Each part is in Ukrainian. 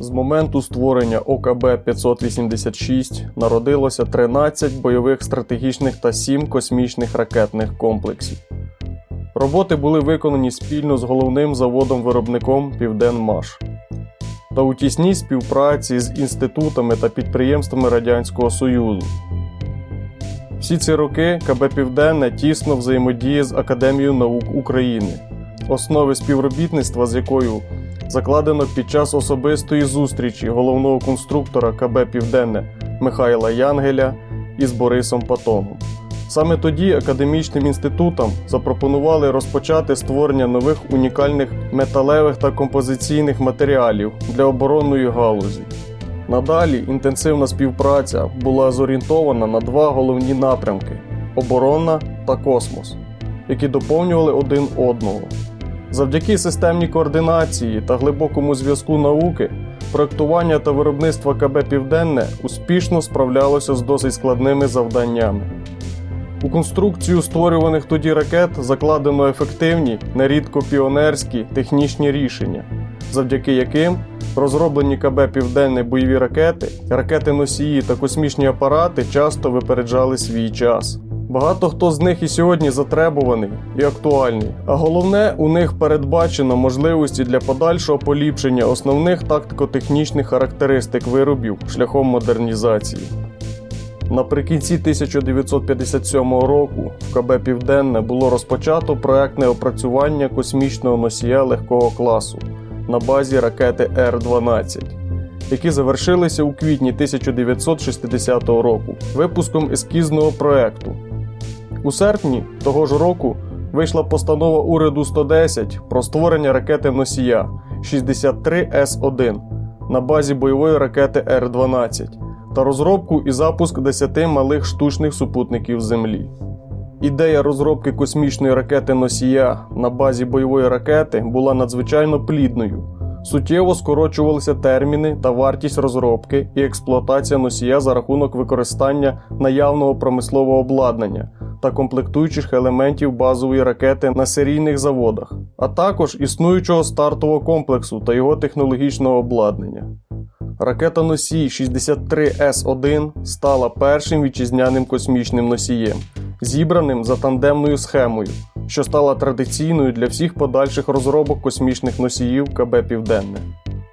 З моменту створення ОКБ 586 народилося 13 бойових стратегічних та 7 космічних ракетних комплексів. Роботи були виконані спільно з головним заводом-виробником Південмаш та у тісній співпраці з інститутами та підприємствами Радянського Союзу. Всі ці роки КБ Південне тісно взаємодіє з Академією наук України, основи співробітництва з якою закладено під час особистої зустрічі головного конструктора КБ Південне Михайла Янгеля із Борисом Патоном. Саме тоді академічним інститутам запропонували розпочати створення нових унікальних металевих та композиційних матеріалів для оборонної галузі. Надалі інтенсивна співпраця була зорієнтована на два головні напрямки оборона та космос, які доповнювали один одного. Завдяки системній координації та глибокому зв'язку науки, проектування та виробництво КБ Південне успішно справлялося з досить складними завданнями. У конструкцію створюваних тоді ракет закладено ефективні, нерідко піонерські технічні рішення, завдяки яким розроблені КБ Південне бойові ракети, ракети носії та космічні апарати часто випереджали свій час. Багато хто з них і сьогодні затребуваний і актуальний, а головне, у них передбачено можливості для подальшого поліпшення основних тактико-технічних характеристик виробів шляхом модернізації. Наприкінці 1957 року в КБ Південне було розпочато проектне опрацювання космічного носія легкого класу на базі ракети Р-12, які завершилися у квітні 1960 року випуском ескізного проекту. У серпні того ж року вийшла постанова уряду 110 про створення ракети носія 63С1 на базі бойової ракети Р-12 та розробку і запуск 10 малих штучних супутників Землі. Ідея розробки космічної ракети носія на базі бойової ракети була надзвичайно плідною. Суттєво скорочувалися терміни та вартість розробки і експлуатація носія за рахунок використання наявного промислового обладнання та комплектуючих елементів базової ракети на серійних заводах, а також існуючого стартового комплексу та його технологічного обладнання. Ракета носій 63С1 стала першим вітчизняним космічним носієм, зібраним за тандемною схемою, що стала традиційною для всіх подальших розробок космічних носіїв КБ Південне.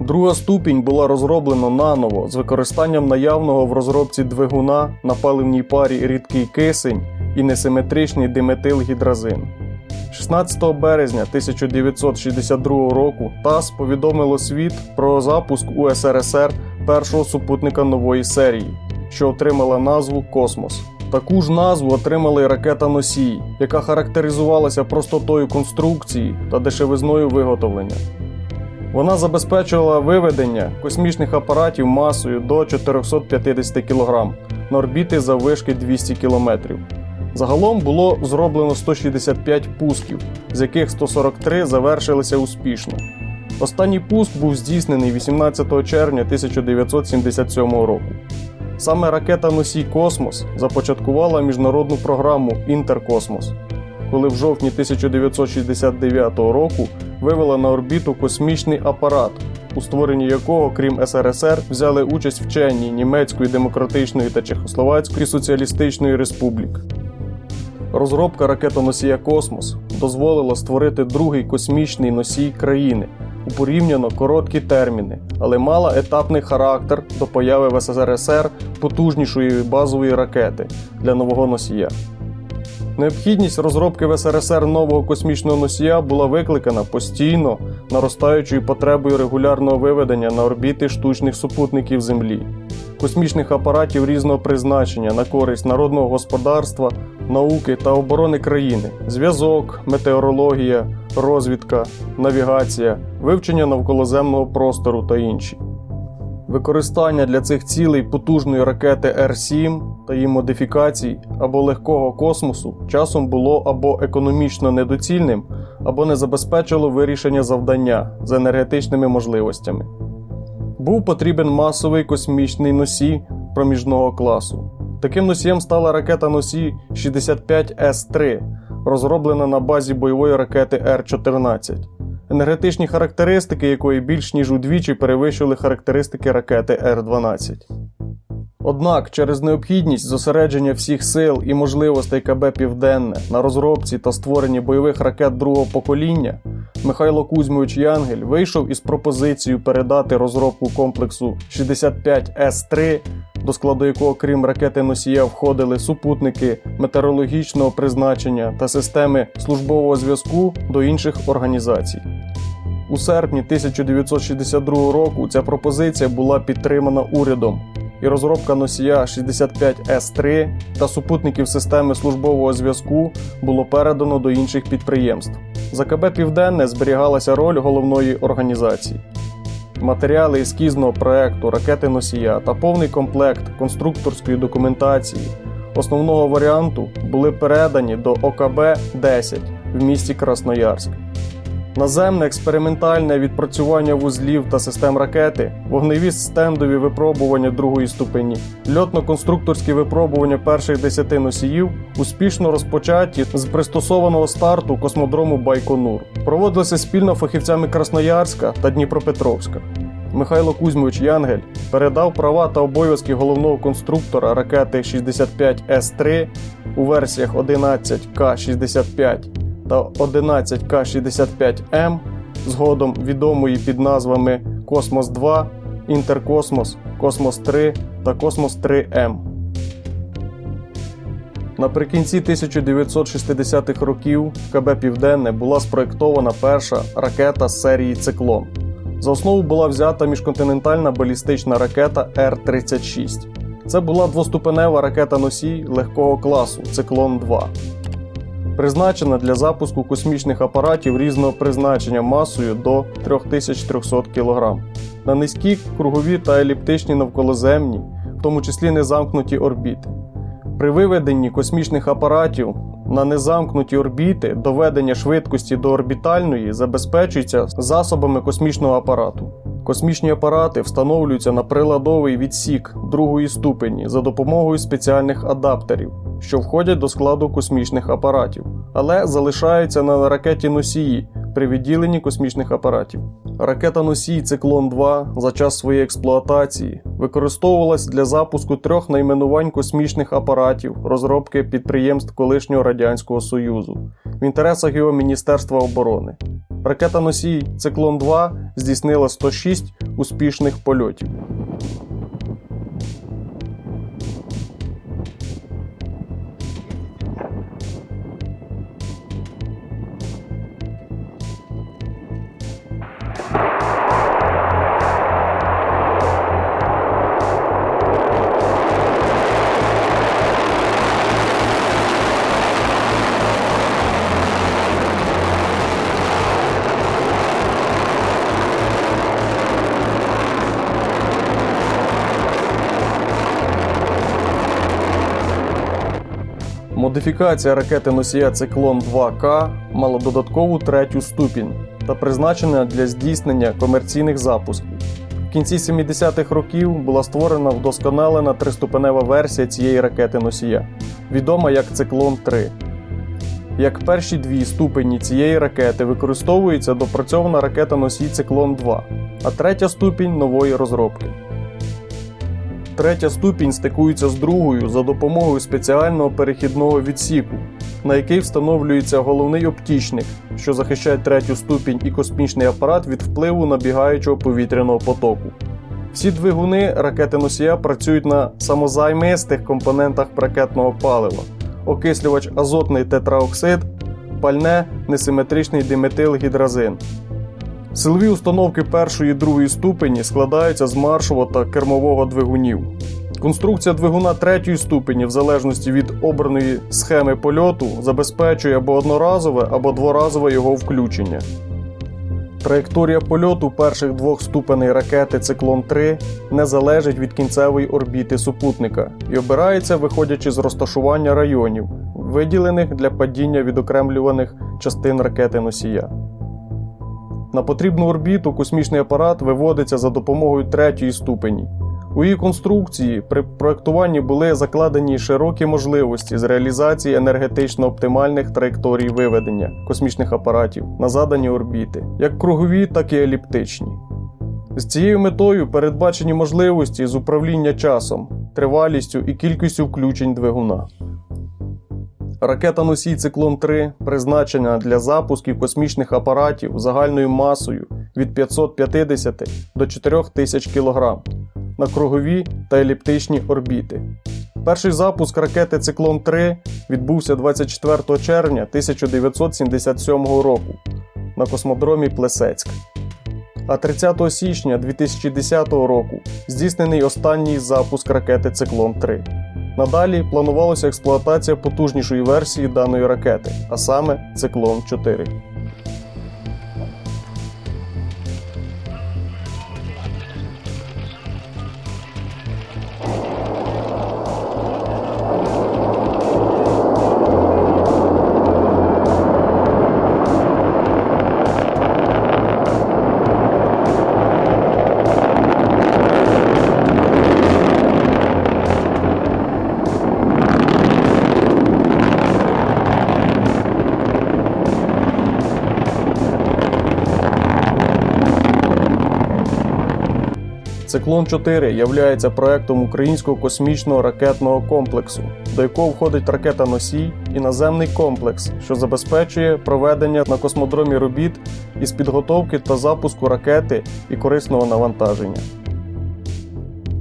Друга ступінь була розроблена наново з використанням наявного в розробці двигуна на паливній парі рідкий кисень і несиметричний диметилгідразин. 16 березня 1962 року ТАСС повідомило світ про запуск у СРСР першого супутника нової серії, що отримала назву Космос. Таку ж назву отримала й ракета Носій, яка характеризувалася простотою конструкції та дешевизною виготовлення. Вона забезпечувала виведення космічних апаратів масою до 450 кг на орбіти заввишки 200 км. Загалом було зроблено 165 пусків, з яких 143 завершилися успішно. Останній пуск був здійснений 18 червня 1977 року. Саме ракета Носій Космос започаткувала міжнародну програму Інтеркосмос, коли в жовтні 1969 року вивела на орбіту космічний апарат, у створенні якого, крім СРСР, взяли участь вчені Німецької Демократичної та Чехословацької Соціалістичної Республік. Розробка ракетоносія Космос дозволила створити другий космічний носій країни у порівняно короткі терміни, але мала етапний характер до появи в СРСР потужнішої базової ракети для нового носія. Необхідність розробки в СРСР нового космічного носія була викликана постійно наростаючою потребою регулярного виведення на орбіти штучних супутників Землі, космічних апаратів різного призначення на користь народного господарства, науки та оборони країни, зв'язок, метеорологія, розвідка, навігація, вивчення навколоземного простору та інші. Використання для цих цілей потужної ракети Р-7 та її модифікацій або легкого космосу часом було або економічно недоцільним, або не забезпечило вирішення завдання з енергетичними можливостями. Був потрібен масовий космічний носій проміжного класу. Таким носієм стала ракета носій 65С3, розроблена на базі бойової ракети Р-14. енергетичні характеристики якої більш ніж удвічі перевищили характеристики ракети Р-12. Однак через необхідність зосередження всіх сил і можливостей КБ Південне на розробці та створенні бойових ракет другого покоління, Михайло Кузьмович Янгель вийшов із пропозицією передати розробку комплексу 65С3, до складу якого, крім ракети носія, входили супутники метеорологічного призначення та системи службового зв'язку до інших організацій. У серпні 1962 року ця пропозиція була підтримана урядом, і розробка носія 65С3 та супутників системи службового зв'язку було передано до інших підприємств. За КБ Південне зберігалася роль головної організації. Матеріали ескізного проекту ракети носія та повний комплект конструкторської документації основного варіанту були передані до ОКБ-10 в місті Красноярськ. Наземне експериментальне відпрацювання вузлів та систем ракети, вогневі стендові випробування другої ступені, льотно-конструкторські випробування перших десяти носіїв успішно розпочаті з пристосованого старту космодрому Байконур. Проводилися спільно фахівцями Красноярська та Дніпропетровська. Михайло Кузьмович Янгель передав права та обов'язки головного конструктора ракети 65С3 у версіях 11К-65 та 11К-65М, згодом відомої під назвами Космос 2, Інтеркосмос, Космос 3 та Космос 3М. Наприкінці 1960-х років КБ Південне була спроєктована перша ракета з серії Циклон. За основу була взята міжконтинентальна балістична ракета Р-36. Це була двоступенева ракета носій легкого класу Циклон 2 призначена для запуску космічних апаратів різного призначення масою до 3300 кг на низькі кругові та еліптичні навколоземні, в тому числі незамкнуті орбіти. При виведенні космічних апаратів на незамкнуті орбіти доведення швидкості до орбітальної забезпечується засобами космічного апарату. Космічні апарати встановлюються на приладовий відсік другої ступені за допомогою спеціальних адаптерів, що входять до складу космічних апаратів, але залишаються на ракеті носії при відділенні космічних апаратів. Ракета носій Циклон 2 за час своєї експлуатації використовувалась для запуску трьох найменувань космічних апаратів розробки підприємств колишнього Радянського Союзу в інтересах його Міністерства оборони. Ракета носій Циклон 2 здійснила 106 успішних польотів. Модифікація ракети носія Циклон 2К мала додаткову третю ступінь та призначена для здійснення комерційних запусків. В кінці 70-х років була створена вдосконалена триступенева версія цієї ракети носія, відома як Циклон 3. Як перші дві ступені цієї ракети використовується допрацьована ракета носій Циклон 2, а третя ступінь нової розробки. Третя ступінь стикується з другою за допомогою спеціального перехідного відсіку, на який встановлюється головний оптічник, що захищає третю ступінь і космічний апарат від впливу набігаючого повітряного потоку. Всі двигуни ракети носія працюють на самозаймистих компонентах ракетного палива, окислювач азотний тетраоксид, пальне несиметричний диметилгідразин. Силові установки першої і другої ступені складаються з маршового та кермового двигунів. Конструкція двигуна третьої ступені, в залежності від обраної схеми польоту, забезпечує або одноразове, або дворазове його включення. Траєкторія польоту перших двох ступеней ракети Циклон 3 не залежить від кінцевої орбіти супутника і обирається, виходячи з розташування районів, виділених для падіння відокремлюваних частин ракети носія. На потрібну орбіту космічний апарат виводиться за допомогою третьої ступені, У її конструкції при проектуванні були закладені широкі можливості з реалізації енергетично оптимальних траєкторій виведення космічних апаратів на задані орбіти, як кругові, так і еліптичні. З цією метою передбачені можливості з управління часом, тривалістю і кількістю включень двигуна. Ракета носій Циклон 3 призначена для запусків космічних апаратів загальною масою від 550 до 4000 кг на кругові та еліптичні орбіти. Перший запуск ракети Циклон 3 відбувся 24 червня 1977 року на космодромі Плесецьк. А 30 січня 2010 року здійснений останній запуск ракети Циклон 3. Надалі планувалася експлуатація потужнішої версії даної ракети, а саме Циклон 4. Циклон 4 являється проектом українського космічного ракетного комплексу, до якого входить ракета носій і наземний комплекс, що забезпечує проведення на космодромі робіт із підготовки та запуску ракети і корисного навантаження.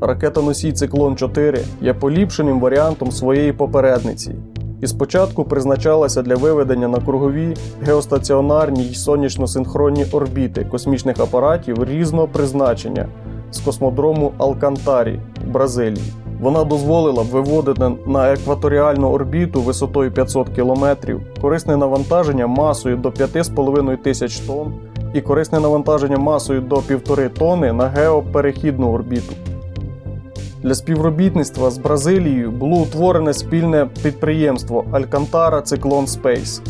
Ракета носій Циклон 4 є поліпшеним варіантом своєї попередниці і спочатку призначалася для виведення на кругові геостаціонарні й сонячно-синхронні орбіти космічних апаратів різного призначення з космодрому Алкантарі в Бразилії. Вона дозволила б виводити на екваторіальну орбіту висотою 500 км корисне навантаження масою до 5,5 тисяч тонн і корисне навантаження масою до 1,5 тонни на геоперехідну орбіту. Для співробітництва з Бразилією було утворене спільне підприємство Alcantara Cyclone Space.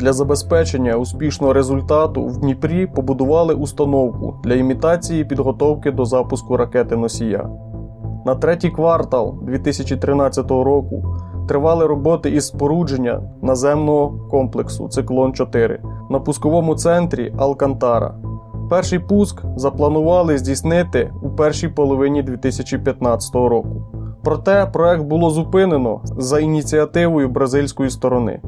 Для забезпечення успішного результату в Дніпрі побудували установку для імітації підготовки до запуску ракети носія. На третій квартал 2013 року тривали роботи із спорудження наземного комплексу Циклон 4 на пусковому центрі Алкантара. Перший пуск запланували здійснити у першій половині 2015 року. Проте проект було зупинено за ініціативою бразильської сторони.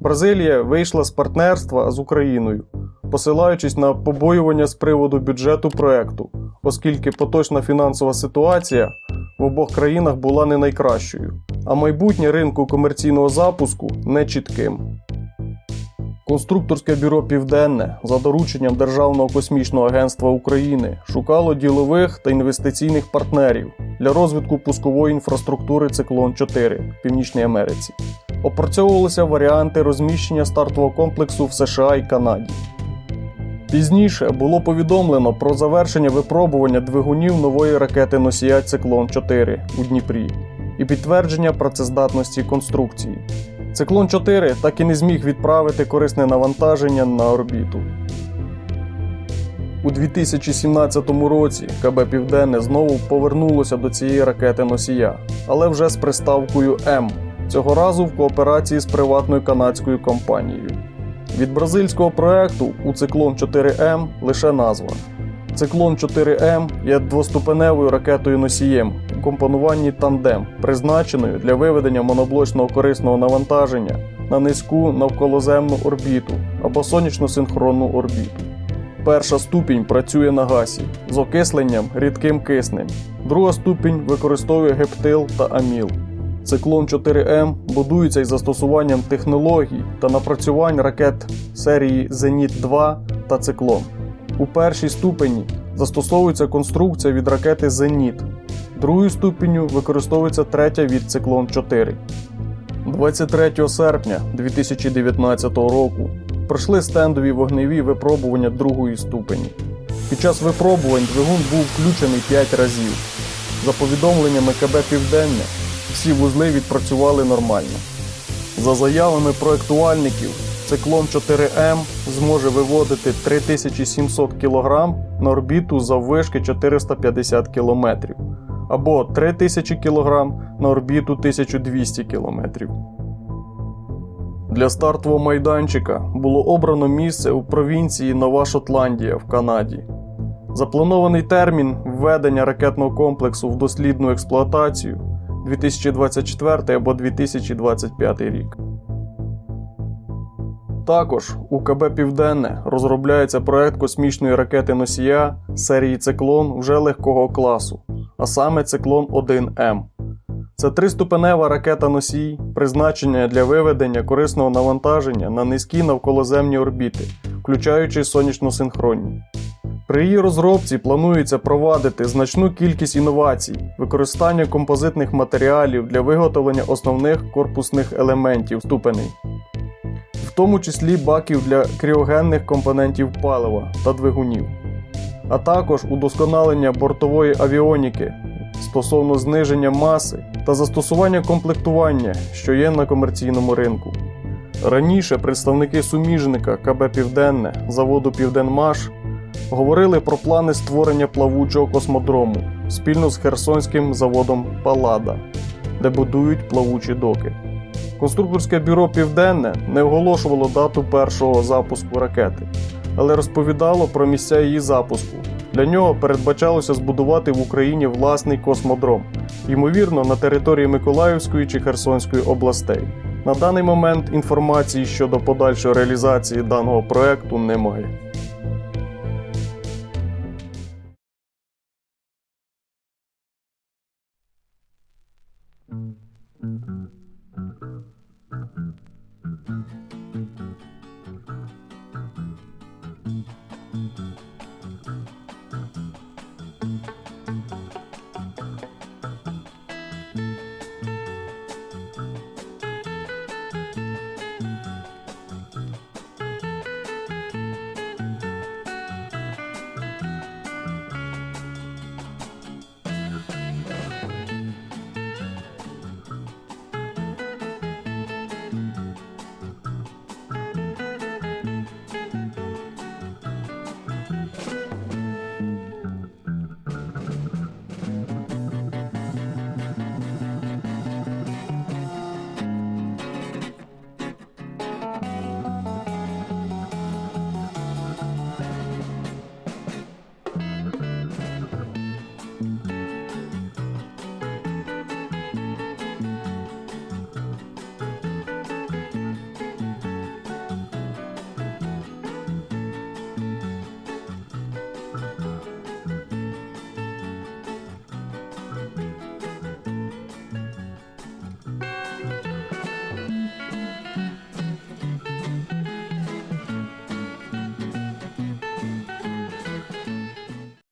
Бразилія вийшла з партнерства з Україною, посилаючись на побоювання з приводу бюджету проекту, оскільки поточна фінансова ситуація в обох країнах була не найкращою, а майбутнє ринку комерційного запуску нечітким. Конструкторське бюро Південне за дорученням Державного космічного агентства України шукало ділових та інвестиційних партнерів для розвитку пускової інфраструктури Циклон 4 в Північній Америці. Опрацьовувалися варіанти розміщення стартового комплексу в США і Канаді. Пізніше було повідомлено про завершення випробування двигунів нової ракети носія Циклон 4 у Дніпрі і підтвердження працездатності конструкції. Циклон 4 так і не зміг відправити корисне навантаження на орбіту. У 2017 році КБ Південне знову повернулося до цієї ракети носія, але вже з приставкою М, цього разу в кооперації з приватною канадською компанією. Від бразильського проекту у циклон 4М лише назва. Циклон 4М є двоступеневою ракетою носієм у компонуванні тандем, призначеною для виведення моноблочного корисного навантаження на низьку навколоземну орбіту або сонячно-синхронну орбіту. Перша ступінь працює на гасі з окисленням рідким киснем. Друга ступінь використовує гептил та аміл. Циклон 4М будується із застосуванням технологій та напрацювань ракет серії Зеніт 2 та Циклон. У першій ступені застосовується конструкція від ракети Зеніт. Другою ступеню використовується третя від Циклон 4. 23 серпня 2019 року пройшли стендові вогневі випробування другої ступені. Під час випробувань двигун був включений 5 разів. За повідомленнями КБ Південне, всі вузли відпрацювали нормально. За заявами проектувальників, циклон 4М зможе виводити 3700 кг на орбіту заввишки 450 км, або 3000 кг на орбіту 1200 км. Для стартового майданчика було обрано місце у провінції Нова Шотландія в Канаді. Запланований термін введення ракетного комплексу в дослідну експлуатацію 2024 або 2025 рік. Також у КБ Південне розробляється проект космічної ракети носія серії Циклон вже легкого класу, а саме Циклон 1М. Це триступенева ракета носій, призначення для виведення корисного навантаження на низькі навколоземні орбіти, включаючи сонячно-синхронні. При її розробці планується провадити значну кількість інновацій, використання композитних матеріалів для виготовлення основних корпусних елементів ступеней, в тому числі баків для кріогенних компонентів палива та двигунів, а також удосконалення бортової авіоніки стосовно зниження маси та застосування комплектування, що є на комерційному ринку. Раніше представники суміжника КБ Південне заводу Південмаш говорили про плани створення плавучого космодрому спільно з Херсонським заводом Палада, де будують плавучі доки. Конструкторське бюро Південне не оголошувало дату першого запуску ракети, але розповідало про місця її запуску. Для нього передбачалося збудувати в Україні власний космодром, ймовірно, на території Миколаївської чи Херсонської областей. На даний момент інформації щодо подальшої реалізації даного проекту немає.